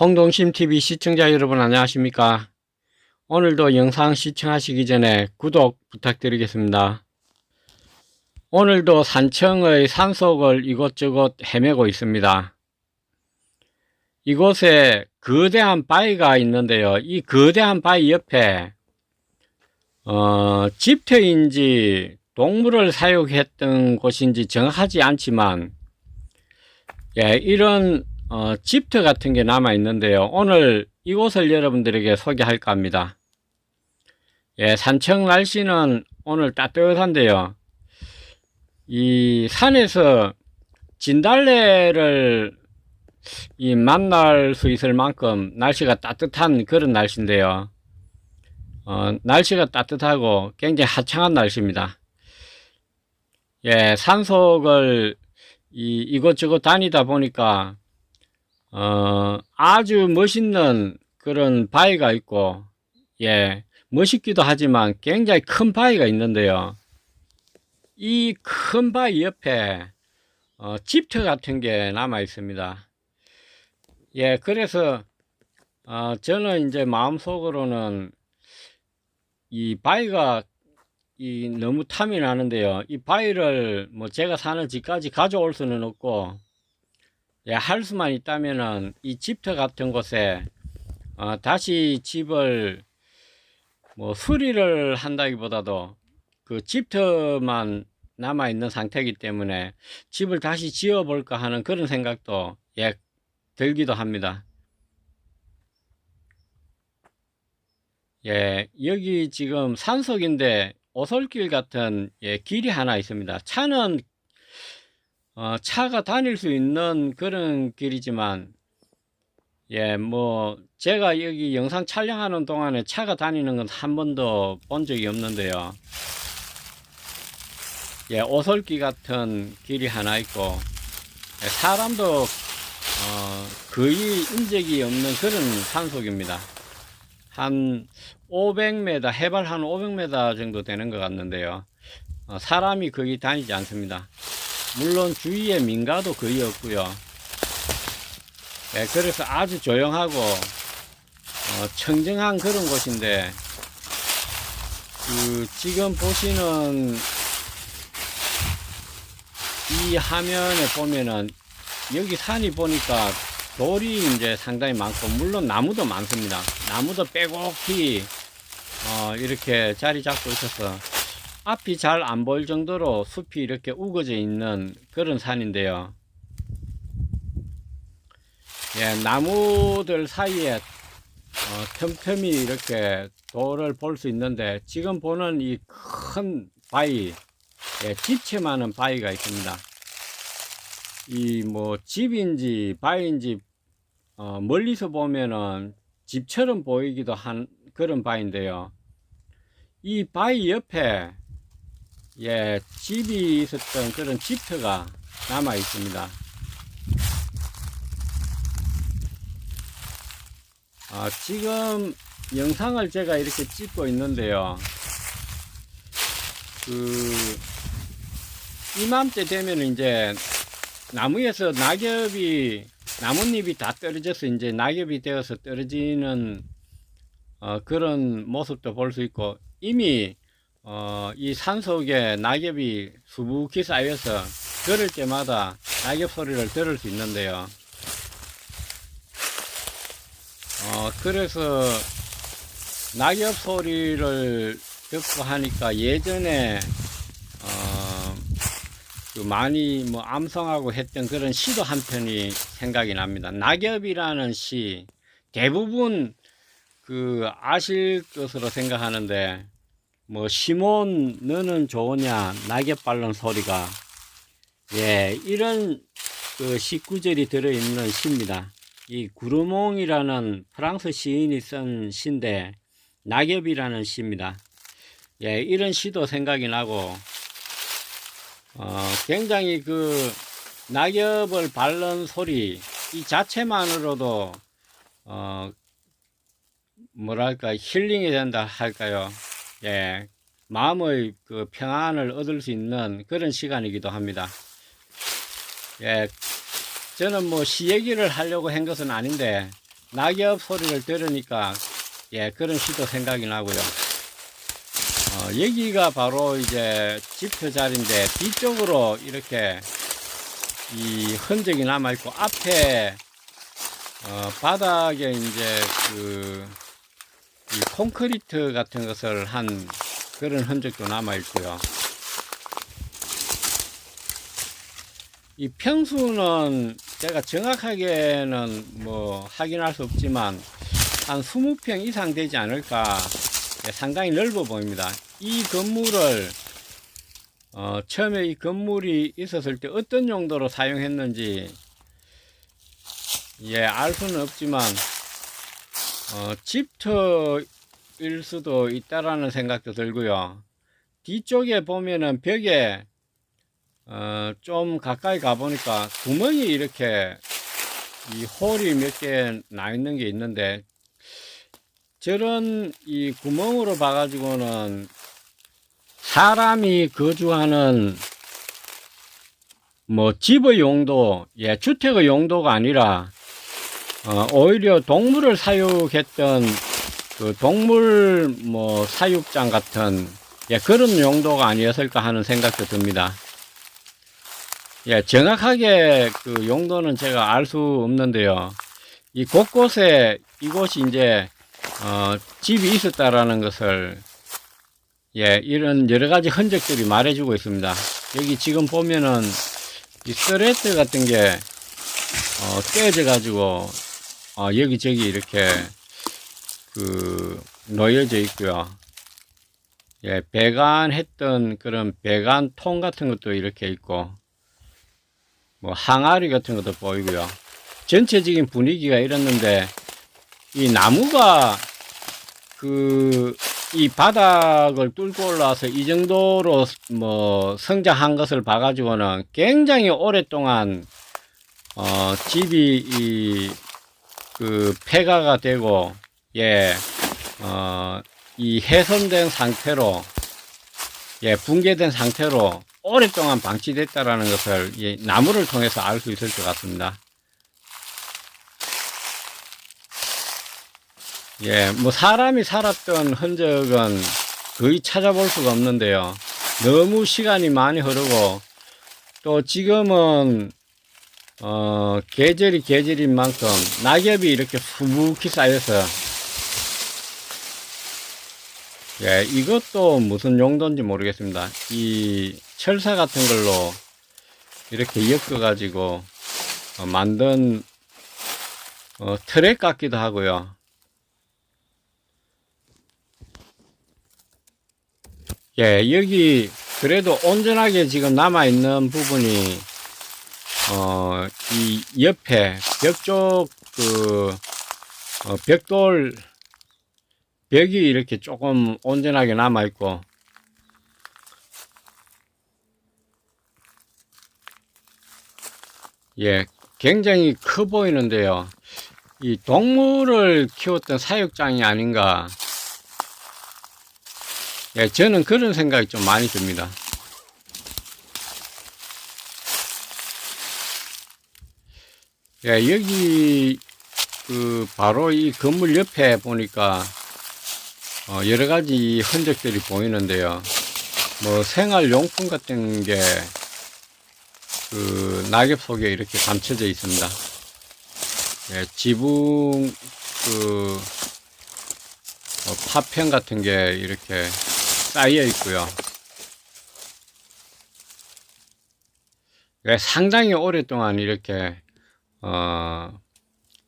홍동심TV 시청자 여러분 안녕하십니까? 오늘도 영상 시청하시기 전에 구독 부탁드리겠습니다. 오늘도 산청의 산속을 이곳저곳 헤매고 있습니다. 이곳에 거대한 바위가 있는데요. 이 거대한 바위 옆에 어, 집터인지 동물을 사육했던 곳인지 정하지 않지만 예, 이런 어, 집터 같은 게 남아 있는데요. 오늘 이곳을 여러분들에게 소개할까 합니다. 예, 산청 날씨는 오늘 따뜻한데요. 이 산에서 진달래를 이 만날 수 있을 만큼 날씨가 따뜻한 그런 날씨인데요. 어, 날씨가 따뜻하고 굉장히 화창한 날씨입니다. 예, 산속을 이, 이곳저곳 다니다 보니까 어, 아주 멋있는 그런 바위가 있고, 예, 멋있기도 하지만 굉장히 큰 바위가 있는데요. 이 큰 바위 옆에, 어, 집터 같은 게 남아 있습니다. 예, 그래서, 어, 저는 이제 마음속으로는 이 바위가 이 너무 탐이 나는데요. 이 바위를 뭐 제가 사는 집까지 가져올 수는 없고, 예, 할 수만 있다면은 이 집터 같은 곳에 어, 다시 집을 뭐 수리를 한다기보다도 그 집터만 남아 있는 상태이기 때문에 집을 다시 지어 볼까 하는 그런 생각도 예 들기도 합니다. 예, 여기 지금 산속인데 오솔길 같은 예, 길이 하나 있습니다. 차는 어, 차가 다닐 수 있는 그런 길이지만, 예, 뭐, 제가 여기 영상 촬영하는 동안에 차가 다니는 건 한 번도 본 적이 없는데요. 예, 오솔길 같은 길이 하나 있고, 예, 사람도, 어, 거의 인적이 없는 그런 산속입니다. 한 500m, 해발 한 500m 정도 되는 것 같는데요. 어, 사람이 거의 다니지 않습니다. 물론 주위에 민가도 거의 없고요. 네, 그래서 아주 조용하고 어, 청정한 그런 곳인데 그 지금 보시는 이 화면에 보면은 여기 산이 보니까 돌이 이제 상당히 많고 물론 나무도 많습니다. 나무도 빼곡히 어, 이렇게 자리 잡고 있어서 앞이 잘 안 보일 정도로 숲이 이렇게 우거져 있는 그런 산인데요. 예, 나무들 사이에 어, 틈틈이 이렇게 돌을 볼 수 있는데 지금 보는 이 큰 바위, 예, 집채 많은 바위가 있습니다. 이 뭐 집인지 바위인지 어, 멀리서 보면은 집처럼 보이기도 한 그런 바위인데요. 이 바위 옆에 예, 집이 있었던 그런 집터가 남아 있습니다. 아, 지금 영상을 제가 이렇게 찍고 있는데요. 그, 이맘때 되면 이제 나무에서 낙엽이, 나뭇잎이 다 떨어져서 이제 낙엽이 되어서 떨어지는 어, 그런 모습도 볼 수 있고, 이미 어, 이 산속에 낙엽이 수북히 쌓여서 걸을 때마다 낙엽 소리를 들을 수 있는데요. 어, 그래서 낙엽 소리를 듣고 하니까 예전에 어, 그 많이 뭐 암송하고 했던 그런 시도 한 편이 생각이 납니다. 낙엽이라는 시 대부분 그 아실 것으로 생각하는데 뭐 시몬 너는 좋으냐? 낙엽 밟는 소리가. 예 이런 그 19절이 들어있는 시입니다. 이 구르몽이라는 프랑스 시인이 쓴 시인데 낙엽이라는 시입니다. 예 이런 시도 생각이 나고 어 굉장히 그 낙엽을 밟는 소리 이 자체만으로도 어 뭐랄까 힐링이 된다 할까요 예, 마음의 그 평안을 얻을 수 있는 그런 시간이기도 합니다. 예, 저는 뭐 시 얘기를 하려고 한 것은 아닌데 낙엽 소리를 들으니까 예 그런 시도 생각이 나고요. 어, 여기가 바로 이제 지표 자리인데 뒤쪽으로 이렇게 이 흔적이 남아 있고 앞에 어, 바닥에 이제 그이 콘크리트 같은 것을 한 그런 흔적도 남아 있고요. 이 평수는 제가 정확하게는 뭐 확인할 수 없지만 한 20평 이상 되지 않을까 예, 상당히 넓어 보입니다. 이 건물을 어, 처음에 이 건물이 있었을 때 어떤 용도로 사용했는지 예, 알 수는 없지만 어, 집터일 수도 있다라는 생각도 들고요. 뒤쪽에 보면은 벽에 어, 좀 가까이 가보니까 구멍이 이렇게 이 홀이 몇 개 나 있는 게 있는데 저런 이 구멍으로 봐가지고는 사람이 거주하는 뭐 집의 용도, 예, 주택의 용도가 아니라 어, 오히려 동물을 사육했던 그 동물 뭐 사육장 같은 예, 그런 용도가 아니었을까 하는 생각도 듭니다. 예, 정확하게 그 용도는 제가 알 수 없는데요. 이 곳곳에 이곳이 이제 어, 집이 있었다라는 것을 예, 이런 여러 가지 흔적들이 말해주고 있습니다. 여기 지금 보면은 이 스레트 같은 게 어, 깨져 가지고 어, 여기저기 이렇게 그 놓여져 있고요. 예, 배관했던 그런 배관통 같은 것도 이렇게 있고 뭐 항아리 같은 것도 보이고요. 전체적인 분위기가 이랬는데 이 나무가 그 이 바닥을 뚫고 올라와서 이 정도로 뭐 성장한 것을 봐가지고는 굉장히 오랫동안 어 집이 이 그 폐가가 되고 예 어이 훼손된 상태로 예 붕괴된 상태로 오랫동안 방치됐다라는 것을 이 나무를 통해서 알 수 있을 것 같습니다. 예, 뭐 사람이 살았던 흔적은 거의 찾아볼 수가 없는데요. 너무 시간이 많이 흐르고 또 지금은 어 계절이 계절인 만큼 낙엽이 이렇게 수북히 쌓여서 예, 이것도 무슨 용도인지 모르겠습니다. 이 철사 같은 걸로 이렇게 엮어 가지고 어, 만든 어, 트랙 같기도 하고요. 예, 여기 그래도 온전하게 지금 남아 있는 부분이 어, 이 옆에 벽 쪽 그 어, 벽돌 벽이 이렇게 조금 온전하게 남아 있고 예, 굉장히 커 보이는데요. 이 동물을 키웠던 사육장이 아닌가 예, 저는 그런 생각이 좀 많이 듭니다. 예, 여기 그 바로 이 건물 옆에 보니까 어, 여러 가지 흔적들이 보이는데요. 뭐 생활 용품 같은 게 그 낙엽 속에 이렇게 감춰져 있습니다. 예, 지붕 그 어, 파편 같은 게 이렇게 쌓여 있고요. 예, 상당히 오랫동안 이렇게 어,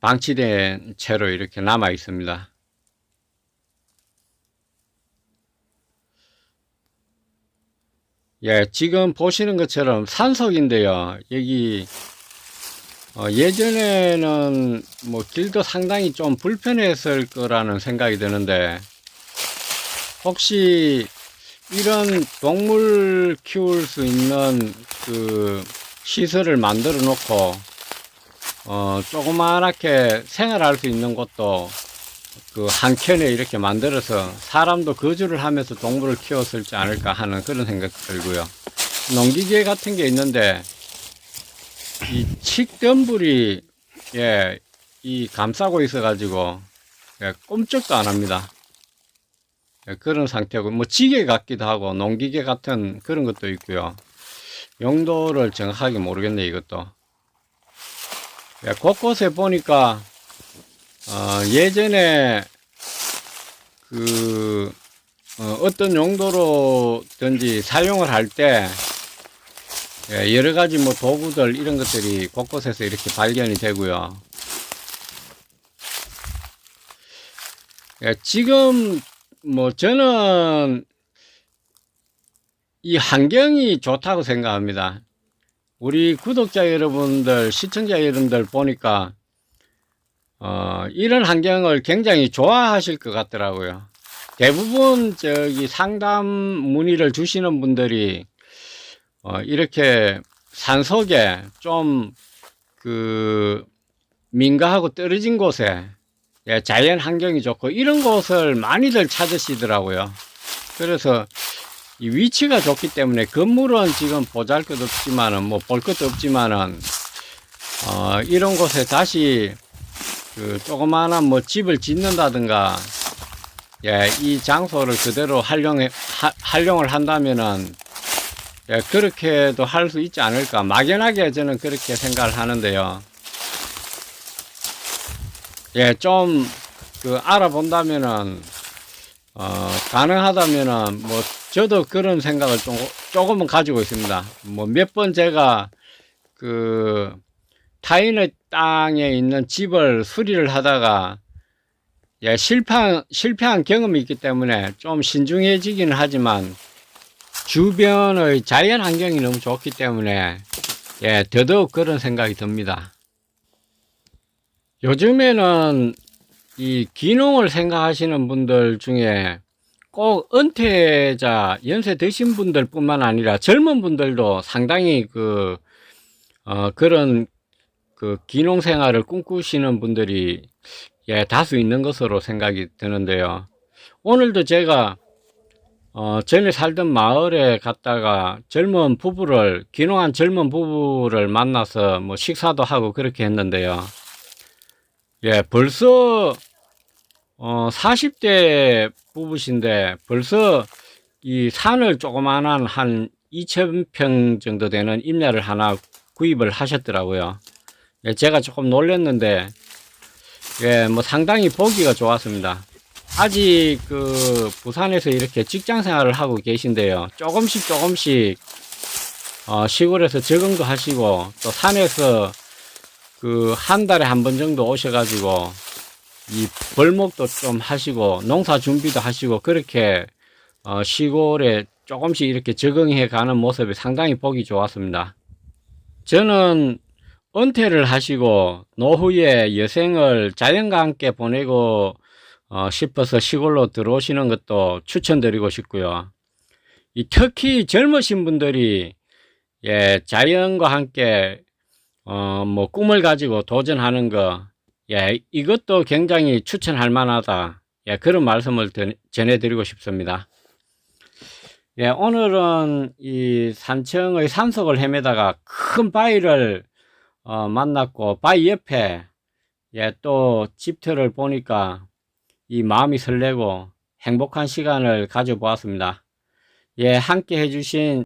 방치된 채로 이렇게 남아 있습니다. 예, 지금 보시는 것처럼 산속인데요. 여기 어, 예전에는 뭐 길도 상당히 좀 불편했을 거라는 생각이 드는데 혹시 이런 동물 키울 수 있는 그 시설을 만들어 놓고 어 조그만하게 생활할 수 있는 곳도 그 한켠에 이렇게 만들어서 사람도 거주를 하면서 동물을 키웠을지 않을까 하는 그런 생각이 들고요. 농기계 같은 게 있는데 이 칡덤불이 예 이 감싸고 있어가지고 예, 꼼짝도 안 합니다. 예, 그런 상태고 뭐 지게 같기도 하고 농기계 같은 그런 것도 있고요. 용도를 정확하게 모르겠네 이것도. 예, 곳곳에 보니까 어, 예전에 그 어, 떤 용도로든지 사용을 할때 예, 여러 가지 뭐 도구들 이런 것들이 곳곳에서 이렇게 발견이 되고요. 예, 지금 뭐 저는 이 환경이 좋다고 생각합니다. 우리 구독자 여러분들, 시청자 여러분들 보니까 어, 이런 환경을 굉장히 좋아하실 것 같더라고요. 대부분 저기 상담 문의를 주시는 분들이 어, 이렇게 산속에 좀 그 민가하고 떨어진 곳에 예, 자연 환경이 좋고 이런 곳을 많이들 찾으시더라고요. 그래서 이 위치가 좋기 때문에 건물은 지금 보잘 것 없지만은 뭐 볼 것도 없지만은 어, 이런 곳에 다시 그 조그마한 뭐 집을 짓는다든가 예, 이 장소를 그대로 활용해 하- 활용을 한다면은 예, 그렇게도 할 수 있지 않을까 막연하게 저는 그렇게 생각을 하는데요. 예, 좀 그 알아본다면은 어, 가능하다면은 뭐 저도 그런 생각을 좀 조금은 가지고 있습니다. 뭐 몇 번 제가 그 타인의 땅에 있는 집을 수리를 하다가 예, 실패한 실패한 경험이 있기 때문에 좀 신중해지기는 하지만 주변의 자연 환경이 너무 좋기 때문에 예, 더더욱 그런 생각이 듭니다. 요즘에는 이 기농을 생각하시는 분들 중에 꼭 은퇴자 연세 드신 분들 뿐만 아니라 젊은 분들도 상당히 그, 어, 그런 그 기농 생활을 꿈꾸시는 분들이 예, 다수 있는 것으로 생각이 드는데요. 오늘도 제가 어, 전에 살던 마을에 갔다가 젊은 부부를, 귀농한 젊은 부부를 만나서 뭐 식사도 하고 그렇게 했는데요. 예, 벌써, 어, 40대 부부신데 벌써 이 산을 조그만한 한 2,000평 정도 되는 임야를 하나 구입을 하셨더라고요. 예, 제가 조금 놀랐는데, 예, 뭐 상당히 보기가 좋았습니다. 아직 그 부산에서 이렇게 직장 생활을 하고 계신데요. 조금씩 조금씩 어, 시골에서 적응도 하시고 또 산에서 그 한 달에 한 번 정도 오셔가지고 이 벌목도 좀 하시고 농사 준비도 하시고 그렇게 어, 시골에 조금씩 이렇게 적응해 가는 모습이 상당히 보기 좋았습니다. 저는 은퇴를 하시고 노후에 여생을 자연과 함께 보내고 어, 싶어서 시골로 들어오시는 것도 추천드리고 싶고요. 이 특히 젊으신 분들이 예, 자연과 함께 어, 뭐 꿈을 가지고 도전하는 거, 예, 이것도 굉장히 추천할 만하다. 예, 그런 말씀을 드- 전해드리고 싶습니다. 예, 오늘은 이 산청의 산속을 헤매다가 큰 바위를 어, 만났고 바위 옆에 예, 또 집터를 보니까 이 마음이 설레고 행복한 시간을 가져보았습니다. 예, 함께 해주신